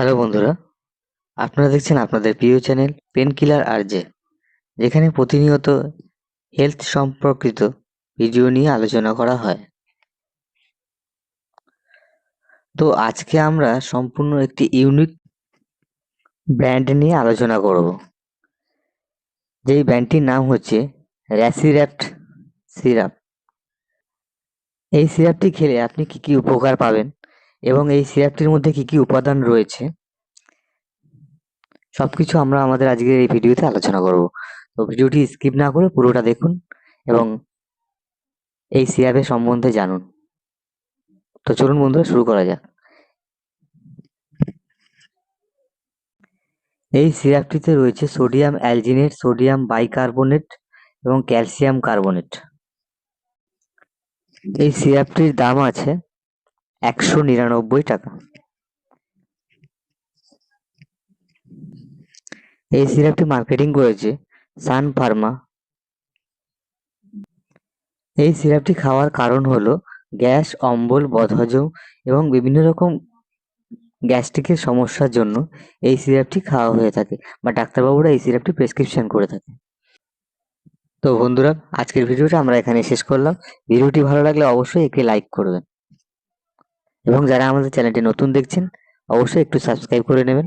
Hello বন্ধুরা আপনারা দেখছেন আপনাদের প্রিয় channel pain killer R J যেখানে প্রতিনিয়ত হেলথ সম্পর্কিত ভিডিও নিয়ে আলোচনা করা হয়। তো আজকে আমরা সম্পূর্ণ একটি ইউনিক ব্র্যান্ড নিয়ে আলোচনা করব। যেই ব্র্যান্ডটির নাম হচ্ছে র্যাসিরাপ্ট সিরাপ এই সিরাপটি খেলে আপনি কি কি উপকার পাবেন? এবং এই সিরাপটির মধ্যে কি কি উপাদান রয়েছে, সবকিছু আমরা আমাদের আজকের এই ভিডিওতে আলোচনা করব। তো ভিডিওটি স্কিপ না করে পুরোটা দেখুন এবং এই সিরাপের সম্বন্ধে জানুন। তো চলুন বন্ধুরা, শুরু করা যাক। এই সিরাপটিতে রয়েছে সোডিয়াম অ্যালজিনেট, সোডিয়াম বাইকার্বনেট এবং ক্যালসিয়াম কার্বনেট। এই সিরাপটির দাম আছে একশো নিরানব্বই টাকা। এই সিরাপটি মার্কেটিং করেছে সান ফার্মা। এই সিরাপটি খাওয়ার কারণ হলো গ্যাস, অম্বল, বদহজম এবং বিভিন্ন রকম গ্যাস্ট্রিকের সমস্যার জন্য এই সিরাপটি খাওয়া হয়ে থাকে বা ডাক্তারবাবুরা এই সিরাপটি প্রেসক্রিপশন করে থাকে। তো বন্ধুরা, আজকের ভিডিওটা আমরা এখানে শেষ করলাম। ভিডিওটি ভালো লাগলে অবশ্যই একটি লাইক করবেন এবং যারা আমাদের চ্যানেলটি নতুন দেখছেন অবশ্যই একটু সাবস্ক্রাইব করে নেবেন।